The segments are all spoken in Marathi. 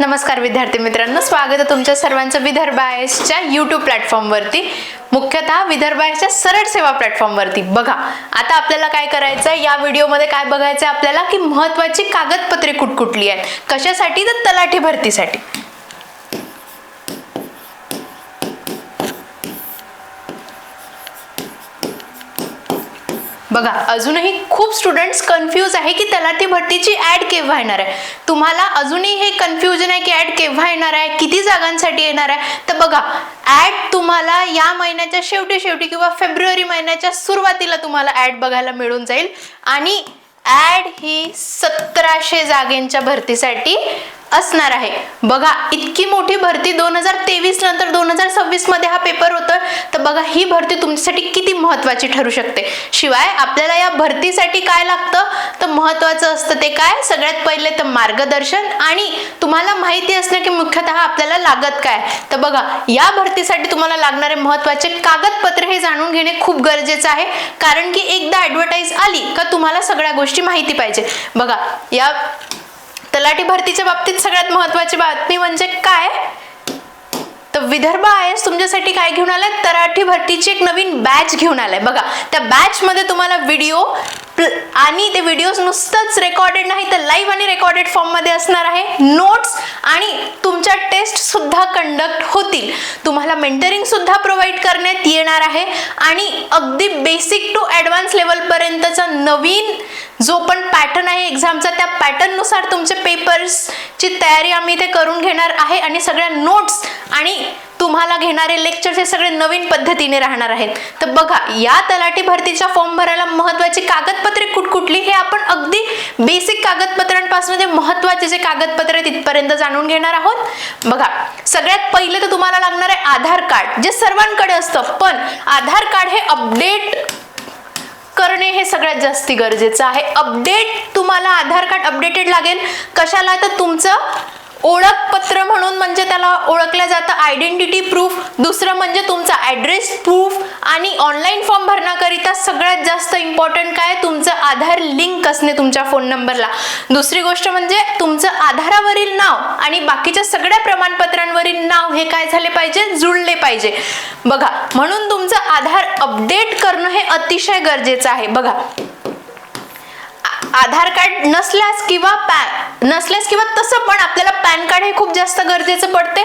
नमस्कार विद्यार्थी मित्रांनो स्वागत आहे तुमच्या सर्वांचं विदर्भ आयएसच्या यूट्यूब प्लॅटफॉर्मवरती मुख्यतः विदर्भाएसच्या सरळ सेवा प्लॅटफॉर्मवरती बघा आता आपल्याला काय करायचं आहे या व्हिडिओमध्ये काय बघायचं आहे आपल्याला? की महत्त्वाची कागदपत्रे कुठकुठली आहेत. कशासाठी? तर तलाठी भरतीसाठी. बघा अजूनही खूप स्टुडंट्स कन्फ्यूज आहे की तलाठी भरतीची ऍड केव्हा येणार आहे? तुम्हाला अजूनही हे कन्फ्युजन आहे की ऍड केव्हा येणार आहे? किती जागांसाठी येणार आहे? तर बघा ऍड तुम्हाला या महिन्याच्या शेवटी शेवटी किंवा फेब्रुवारी महिन्याच्या सुरुवातीला तुम्हाला ऍड बघायला मिळून जाईल. आणि ऍड ही सतराशे जागेंच्या भरतीसाठी असणार आहे. बघा इतकी मोठी भरती दोन हजार तेवीस नंतर दोन हजार सव्वीसमध्ये हा पेपर होता तर बघा ही भरती तुमच्यासाठी किती महत्वाची ठरू शकते. शिवाय आपल्याला या भरतीसाठी काय लागतं? तर महत्वाचं असतं ते काय? सगळ्यात पहिले तर मार्गदर्शन आणि तुम्हाला माहिती असणं की मुख्यतः आपल्याला लागत काय? तर बघा या भरतीसाठी तुम्हाला लागणारे महत्त्वाचे कागदपत्र हे जाणून घेणे खूप गरजेचं आहे. कारण की एकदा ऍडव्हर्टाईज आली का तुम्हाला सगळ्या गोष्टी माहिती पाहिजे. बघा या तलाठी भरतीच्या बाबतीत सगळ्यात महत्वाची बातमी म्हणजे काय? तर विदर्भ आय एस तुमच्यासाठी काय घेऊन आलाय? तराठी भरतीची एक नवीन बॅच घेऊन आलाय. बघा त्या बॅच मध्ये तुम्हाला व्हिडिओ आणि ते व्हिडिओज नुसतंच रेकॉर्डेड नाही तर लाईव्ह आणि रेकॉर्डेड फॉर्ममध्ये असणार आहे. नोट्स आणि टेस्ट सुद्धा कंडक्ट होतील. तुम्हाला मेंटरिंग सुद्धा प्रोव्हाइड करण्यात येणार आहे. आणि अगदी बेसिक टू ॲडव्हान्स लेवलपर्यंतचा नवीन जो पण पॅटर्न आहे एक्झामचा त्या पॅटर्ननुसार तुमचे पेपर्सची तयारी आम्ही इथे करून घेणार आहे. आणि सगळ्या नोट्स आणि तुम्हाला घेणारे लेक्चर्स हे सगळे नवीन पद्धतीने राहणार आहेत. तर बघा या तलाठी भरतीच्या फॉर्म भरायला महत्वाची कागदपत्रे कुठकुठली हे आपण अगदी बेसिक कागदपत्रांपासून ते महत्त्वाचे जे कागदपत्र तिथपर्यंत जाणून घेणार आहोत. बघा सगळ्यात पहिले तर तुम्हाला लागणार आहे आधार कार्ड जे सर्वांकडे असतं. पण आधार कार्ड हे अपडेट करणे हे सगळ्यात जास्ती गरजेचं आहे. अपडेट तुम्हाला आधार कार्ड अपडेटेड लागेल. कशाला? तर तुमचं ओळखपत्र म्हणून ओळखलं जातं आयडेंटिटी प्रूफ दुसरं म्हणजे तुमचा ॲड्रेस प्रूफ आणि ऑनलाईन फॉर्म भरण्याकरिता सगळ्यात जास्त इम्पॉर्टंट काय? तुमचं आधार लिंक असणे तुमच्या फोन नंबरला दुसरी गोष्ट म्हणजे तुमचं आधारावरील नाव आणि बाकीच्या सगळ्या प्रमाणपत्रांवरील नाव हे काय झाले पाहिजे? जुळले पाहिजे. बघा म्हणून तुमचं आधार अपडेट करणं हे अतिशय गरजेचं आहे. बघा. आधार कार्ड नसल्यास किंवा पॅ नसल्यास किंवा तसं पण आपल्याला पॅन कार्ड हे खूप जास्त गरजेचं पडते.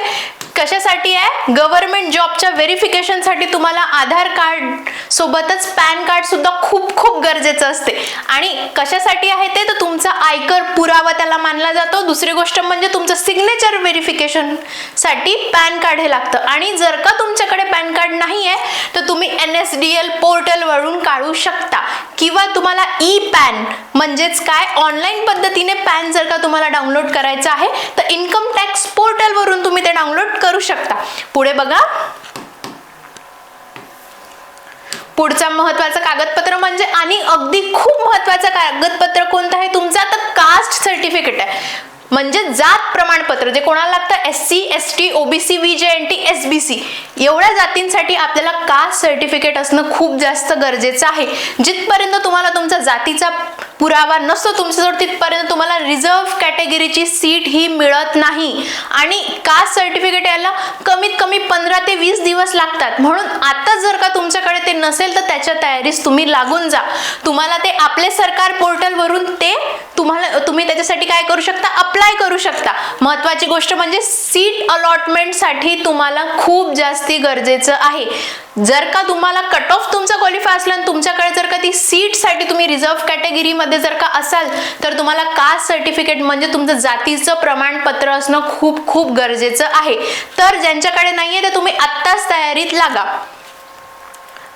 कशासाठी आहे? गव्हर्नमेंट जॉबच्या व्हेरिफिकेशनसाठी तुम्हाला आधार कार्ड सोबतच पॅन कार्ड सुद्धा खूप खूप गरजेचं असते. आणि कशासाठी आहे ते? तर तुमचा आयकर पुरावा त्याला मानला जातो. दुसरी गोष्ट म्हणजे तुमचं सिग्नेचर व्हेरिफिकेशनसाठी पॅन कार्ड हे लागतं. आणि जर का तुमच्याकडे पॅन कार्ड नाही आहे तर तुम्ही एन एस डी एल पोर्टलवरून काढू शकता. किंवा तुम्हाला ई पॅन म्हणजेच काय? ऑनलाईन पद्धतीने पॅन जर का तुम्हाला डाउनलोड करायचं आहे तर इन्कम टॅक्स पोर्टलवरून तुम्ही ते डाउनलोड करू शकता. पुढे बघा. पुढचा महत्वाचं कागदपत्र म्हणजे आणि अगदी खूप महत्वाचं कागदपत्र कोणतं आहे? तुमचं आता कास्ट सर्टिफिकेट आहे. म्हणजे जात प्रमाणपत्र जे कोणाला लागतं? S C S T OBC V J N T S B C एवढ्या जातींसाठी आपल्याला कास्ट सर्टिफिकेट असणं खूप जास्त गरजेचं आहे. जिथपर्यंत तुम्हाला तुमचा जातीचा पुरावा नसतो तुमच्याजवळ तिथपर्यंत तुम्हाला रिझर्व्ह कॅटेगरीची सीट ही मिळत नाही. आणि कास्ट सर्टिफिकेट यायला कमीत कमी पंधरा ते वीस दिवस लागतात. म्हणून आता जर का तुमच्याकडे ते नसेल तर त्याच्या तयारीस तुम्ही लागून जा. तुम्हाला ते आपले सरकार पोर्टलवरून ते तुम्हाला तुम्ही त्याच्यासाठी काय करू शकता? अप्लाय करू शकता. महत्त्वाची गोष्ट म्हणजे सीट अलॉटमेंटसाठी तुम्हाला खूप जास्ती गरजेचं आहे. जर का तुम्हाला कट ऑफ तुमचा क्वालिफाय असला आणि तुमच्याकडे जर का ती सीटसाठी तुम्ही रिझर्व्ह कॅटेगरीमध्ये जर का असाल तर तुम्हाला कास्ट सर्टिफिकेट म्हणजे तुमचं जातीचं प्रमाणपत्र असणं खूप खूप गरजेचं आहे. तर ज्यांच्याकडे नाही आहे ते तुम्ही आत्ताच तयारीत लागा.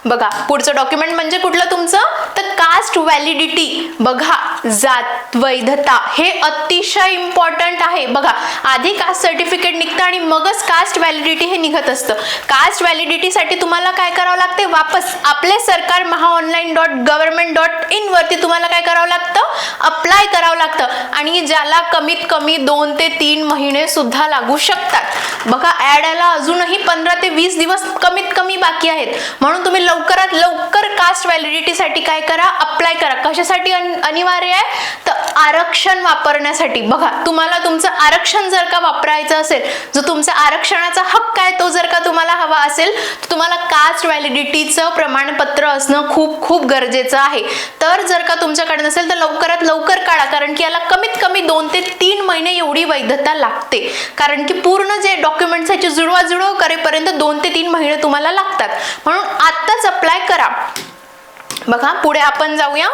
बघा पुढचं डॉक्युमेंट म्हणजे कुठलं तुमचं? तर कास्ट व्हॅलिडिटी बघा जात वैधता हे अतिशय इम्पॉर्टंट आहे. बघा आधी कास्ट सर्टिफिकेट निघतं आणि मगच कास्ट व्हॅलिडिटी हे निघत असतं. कास्ट व्हॅलिडिटीसाठी तुम्हाला काय करावं लागते? वापस Aaple Sarkar Maha online dot government dot in वरती तुम्हाला काय करावं लागतं? अप्लाय करावं लागतं. आणि ज्याला कमीत कमी दोन ते तीन महिने सुद्धा लागू शकतात. बघा ऍड आला अजूनही पंधरा ते वीस दिवस कमीत कमी बाकी आहेत. म्हणून तुम्ही लवकरात लवकर कास्ट व्हॅलिडिटीसाठी काय करा? अप्लाय करा. कशासाठी अन- अनिवार्य आहे? तर आरक्षण वापरण्यासाठी. बघा तुम्हाला तुमचं आरक्षण जर का वापरायचं असेल जो तुमचा आरक्षणाचा हक्क आहे तो जर का तुम्हाला हवा असेल तर तुम्हाला कास्ट व्हॅलिडिटीचं प्रमाणपत्र असणं खूप खूप गरजेचं आहे. तर जर का तुमच्याकडे नसेल तर लवकरात लवकर काढा. कारण की याला कमीत कमी दोन ते तीन महिने एवढी वैधता लागते. कारण की पूर्ण जे डॉक्युमेंट्स ह्याची जुळव करेपर्यंत दोन ते तीन महिने तुम्हाला लागतात. म्हणून आत्ताच अप्लाय करा. बघा पुढे आपण जाऊया.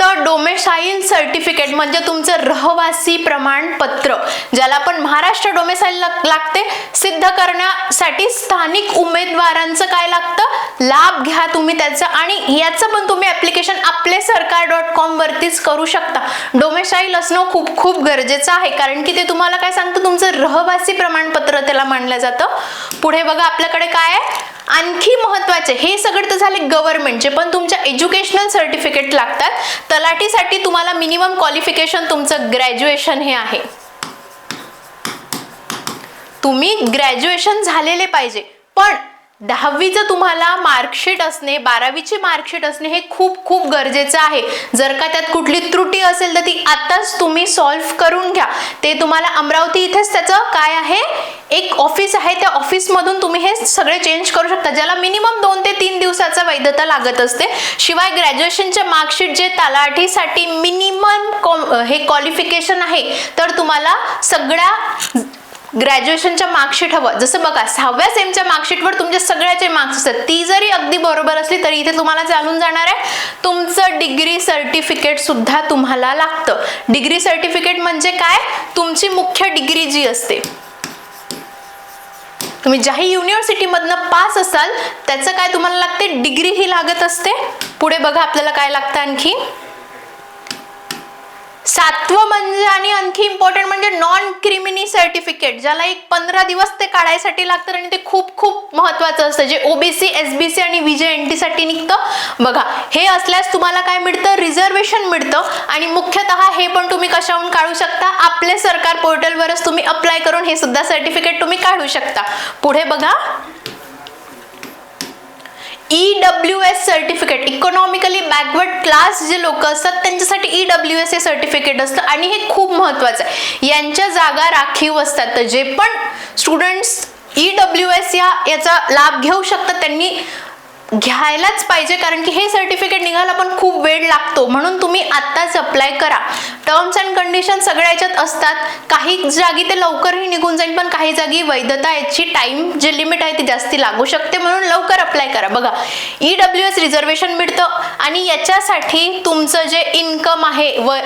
तर डोमेसाईल सर्टिफिकेट म्हणजे तुमचं रहवासी प्रमाणपत्र ज्याला पण महाराष्ट्र डोमेसाईल लागते सिद्ध करण्यासाठी स्थानिक उमेदवारांचं काय लागतं? लाभ घ्या तुम्ही त्याचं आणि याचं पण तुम्ही ऍप्लिकेशन आपले सरकार डॉट कॉम वरतीच करू शकता. डोमेसाईल असणं खूप खूप गरजेचं आहे कारण की ते तुम्हाला काय सांगतं? तुमचं रहवासी प्रमाणपत्र त्याला मानलं जातं. पुढे बघा आपल्याकडे काय आहे? आणखी महत्त्वाचे हे सगळं तर झाले गव्हर्नमेंटचे पण तुमच्या एज्युकेशनल सर्टिफिकेट लागतात. तलाठीसाठी तुम्हाला मिनिमम क्वालिफिकेशन तुमचं ग्रॅज्युएशन हे आहे. तुम्ही ग्रॅज्युएशन झालेले पाहिजे. पण दहावीचं तुम्हाला मार्कशीट असणे बारावीची मार्कशीट असणे हे खूप खूप गरजेचं आहे. जर का त्यात कुठली त्रुटी असेल तर ती आताच तुम्ही सॉल्व्ह करून घ्या. ते तुम्हाला अमरावती इथेच त्याचं काय आहे? एक ऑफिस आहे त्या ऑफिसमधून तुम्ही हे सगळे चेंज करू शकता. ज्याला मिनिमम दोन ते तीन दिवसाचा वैधता लागत असते. शिवाय ग्रॅज्युएशनच्या मार्कशीट जे तलाठीसाठी मिनिमम हे क्वालिफिकेशन आहे तर तुम्हाला सगळ्या ग्रॅज्युएशनच्या मार्कशीट हवं. जसं बघा सहाव्या सेमच्या मार्कशीटवर तुमच्या सगळ्याचे मार्क्स असतात. ती जरी अगदी बरोबर असली तरी इथे तुम्हाला चालून जाणार आहे तुमचं डिग्री सर्टिफिकेट सुद्धा तुम्हाला लागतं. डिग्री सर्टिफिकेट म्हणजे काय? तुमची मुख्य डिग्री जी असते. तुम्ही ज्याही युनिव्हर्सिटीमधनं पास असाल त्याचं काय तुम्हाला लागते? डिग्री ही लागत असते. पुढे बघा आपल्याला काय लागतं आणखी. सातवं म्हणजे आणि आणखी इम्पॉर्टंट म्हणजे नॉन क्रिमिनी सर्टिफिकेट ज्याला एक पंधरा दिवस ते काढायसाठी लागतात आणि ते खूप खूप महत्वाचं असतं. जे ओबीसी एसबीसी आणि विजय एन टी साठी निघतं. बघा हे असल्यास तुम्हाला काय मिळतं? रिझर्वेशन मिळतं. आणि मुख्यतः हे पण तुम्ही कशाहून काढू शकता? आपले सरकार पोर्टलवरच तुम्ही अप्लाय करून हे सुद्धा सर्टिफिकेट तुम्ही काढू शकता. पुढे बघा. E W S certificate economically backward class जे लोक असतात त्यांच्यासाठी ई डब्ल्यू एस हे सर्टिफिकेट असतं. आणि हे खूप महत्वाचं आहे. यांच्या जागा राखीव असतात. तर जे पण स्टुडंट्स ई डब्ल्यू एस या याचा लाभ घेऊ शकतात. त्यांनी घ्यायलाच पाहिजे कारण की हे सर्टिफिकेट निघायला पण खूप वेळ लागतो. म्हणून तुम्ही आत्ताच अप्लाय करा. टर्म्स अँड कंडिशन सगळ्या याच्यात असतात. काही जागी ते लवकरही निघून जाईल पण काही जागी वैधता याची टाईम जे लिमिट आहे ती जास्ती लागू शकते. म्हणून लवकर अप्लाय करा. बघा ई डब्ल्यू एस रिझर्वेशन मिळतं आणि याच्यासाठी तुमचं जे इन्कम आहे व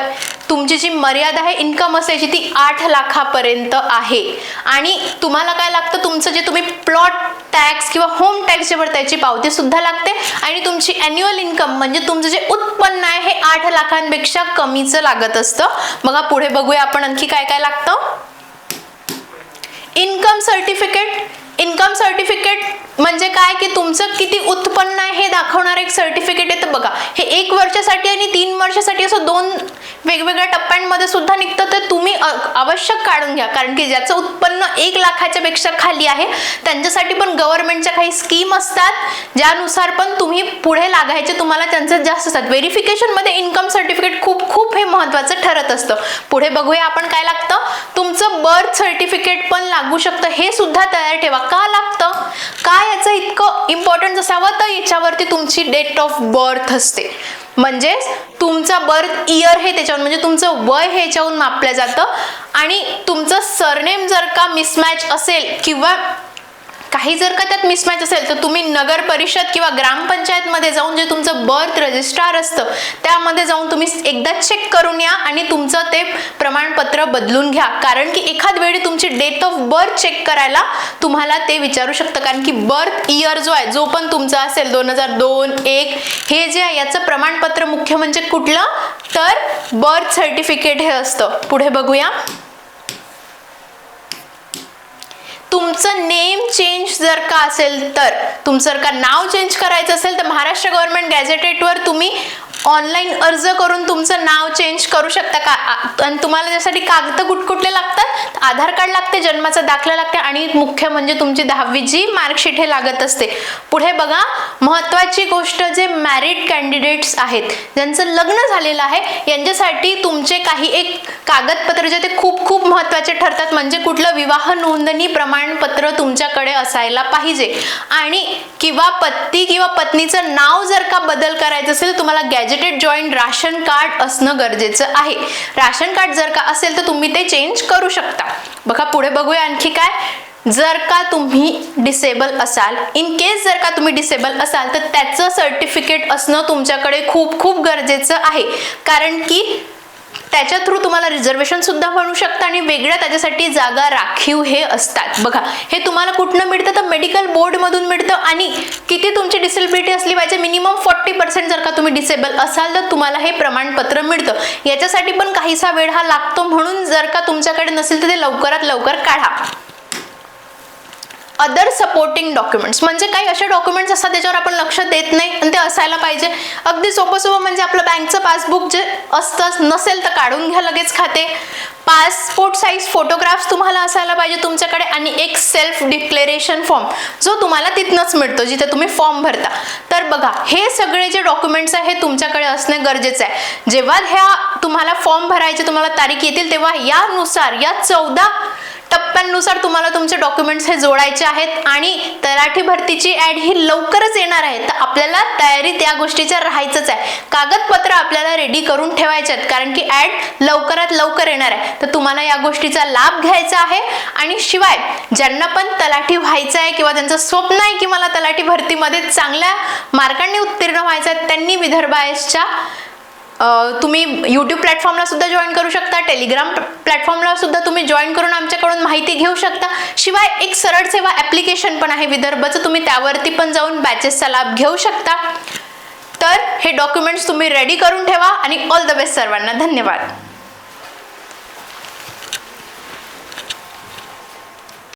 तुमची जी मर्यादा आहे इन्कम असायची ती आठ लाखापर्यंत आहे. आणि तुम्हाला काय लागतं? तुमचं जे तुम्ही प्लॉट टॅक्स किंवा होम टॅक्स जे त्याची पावती सुद्धा लागते आणि तुमची अॅन्युअल इन्कम म्हणजे तुमचं जे उत्पन्न आहे हे आठ लाखांपेक्षा कमीचं लागत असतं. बघा पुढे बघूया आपण आणखी काय काय लागतं. इन्कम सर्टिफिकेट इन्कम सर्टिफिकेट म्हणजे काय? की तुमचं किती उत्पन्न आहे हे दाखवणारं एक सर्टिफिकेट येतं बघा. हे एक वर्षासाठी आणि तीन वर्षासाठी असं दोन वेगवेगळ्या टप्प्यांमध्ये सुद्धा निघतं तर तुम्ही आवश्यक काढून घ्या. कारण की ज्याचं उत्पन्न एक लाखाच्या पेक्षा खाली आहे त्यांच्यासाठी पण गव्हर्नमेंटच्या काही स्कीम असतात ज्यानुसार पण तुम्ही पुढे लागायचे तुम्हाला त्यांचं जास्त असतात. व्हेरिफिकेशनमध्ये इन्कम सर्टिफिकेट खूप खूप हे महत्त्वाचं ठरत असतं. पुढे बघूया आपण काय लागतं. तुमचं बर्थ सर्टिफिकेट पण लागू शकतं. हे सुद्धा तयार ठेवा. का लागतं? का याचं इतकं इम्पॉर्टंट असावं? तर याच्यावरती तुमची डेट ऑफ बर्थ असते. म्हणजेच तुमचा बर्थ इयर हे त्याच्यावर म्हणजे तुमचं वय हे मापलं जातं. आणि तुमचं सरनेम जर का मिसमॅच असेल किंवा काही जर का त्यात मिसमॅच असेल तर तुम्ही नगर परिषद किंवा ग्रामपंचायतमध्ये जाऊन जे तुमचं बर्थ रजिस्ट्रार असतं त्यामध्ये जाऊन तुम्ही एकदा चेक करून या आणि तुमचं ते प्रमाणपत्र बदलून घ्या. कारण की एखाद वेळी तुमची डेट ऑफ बर्थ चेक करायला तुम्हाला ते विचारू शकतं. कारण की बर्थ इयर जो आहे जो पण तुमचा असेल दोन हजार दोन एक हे जे आहे याचं प्रमाणपत्र मुख्य म्हणजे कुठलं? तर बर्थ सर्टिफिकेट हे असतं. पुढे बघूया. तुमचं नेम चेंज जर का असेल तर तुमचं जर का नाव चेंज करायचं असेल तर महाराष्ट्र गव्हर्नमेंट गॅझेटेटवर तुम्ही ऑनलाईन अर्ज करून तुमचं नाव चेंज करू शकता का? आणि तुम्हाला त्यासाठी कागद कुठकुठले लागतात? आधार कार्ड लागते जन्माचा दाखला लागते आणि मुख्य म्हणजे तुमची दहावीची मार्कशीट हे लागत असते. पुढे बघा महत्वाची गोष्ट जे मॅरिड कॅन्डिडेट्स आहेत ज्यांचं लग्न झालेलं आहे यांच्यासाठी तुमचे काही एक कागदपत्र जे ते खूप खूप महत्त्वाचे ठरतात. म्हणजे कुठलं विवाह नोंदणी प्रमाणपत्र तुमच्याकडे असायला पाहिजे. आणि किंवा पती किंवा पत्नीचं नाव जर का बदल करायचं असेल तर तुम्हाला गॅजेटेड जॉईंट राशन कार्ड असणं गरजेचं आहे. राशन कार्ड जर का असेल तर तुम्ही ते चेंज करू शकता. बघा पुढे बघूया आणखी काय. जर का तुम्ही डिसेबल असाल इन केस जर का तुम्ही डिसेबल असाल तर त्याचं सर्टिफिकेट असणं तुमच्याकडे खूप खूप गरजेचं आहे. कारण की त्याच्या थ्रू तुम्हाला रिझर्वेशन सुद्धा म्हणू शकता आणि वेगळ्या त्याच्यासाठी जागा राखीव हे असतात. बघा हे तुम्हाला कुठनं मिळतं? तर मेडिकल बोर्डमधून मिळतं आणि किती तुमची डिसेबिलिटी असली पाहिजे? मिनिमम फोर्टी पर्सेंट जर का तुम्ही डिसेबल असाल तर तुम्हाला हे प्रमाणपत्र मिळतं. याच्यासाठी पण काहीसा वेळ हा लागतो म्हणून जर का तुमच्याकडे नसेल तर ते लवकरात लवकर काढा. अदर सपोर्टिंग डॉक्युमेंट्स म्हणजे काही असे डॉक्युमेंट्स असतात त्याच्यावर आपण लक्ष देत नाही आणि ते असायला पाहिजे. अगदी सोपं सोपं म्हणजे आपलं बँकचं पासबुक जे असतं नसेल तर काढून घ्या लगेच खाते. पासपोर्ट साईज फोटोग्राफ्स तुम्हाला असायला पाहिजे तुमच्याकडे आणि एक सेल्फ डिक्लेरेशन फॉर्म जो तुम्हाला तिथनंच मिळतो जिथे तुम्ही फॉर्म भरता. तर बघा हे सगळे जे डॉक्युमेंट्स आहे हे तुमच्याकडे असणे गरजेचं आहे. जेव्हा ह्या तुम्हाला फॉर्म भरायचे तुम्हाला तारीख येतील तेव्हा यानुसार या चौदा टप्प्यांनुसार तुम्हाला तुमचे डॉक्युमेंट्स हे जोडायचे आहेत आणि तलाठी भरतीची ऍड ही लवकरच येणार आहे. तर आपल्याला तयारीत या गोष्टीच्या राहायचंच आहे. कागदपत्र आपल्याला रेडी करून ठेवायचे आहेत कारण की ऍड लवकरात लवकर येणार आहे. तर तुम्हाला या गोष्टीचा लाभ घ्यायचा आहे आणि शिवाय ज्यांना पण तलाठी व्हायचं आहे किंवा त्यांचं स्वप्न आहे की मला तलाठी भरतीमध्ये चांगल्या मार्कांनी उत्तीर्ण व्हायचं आहे त्यांनी विदर्भ आयसच्या तुम्ही यूट्यूब प्लॅटफॉर्मला सुद्धा जॉईन करू शकता टेलिग्राम प्लॅटफॉर्मला सुद्धा तुम्ही जॉईन करून आमच्याकडून माहिती घेऊ शकता. शिवाय एक सरळ सेवा ॲप्लिकेशन पण आहे विदर्भचं तुम्ही त्यावरती पण जाऊन बॅचेसचा लाभ घेऊ शकता. तर हे डॉक्युमेंट्स तुम्ही रेडी करून ठेवा आणि ऑल द बेस्ट सर्वांना. धन्यवाद.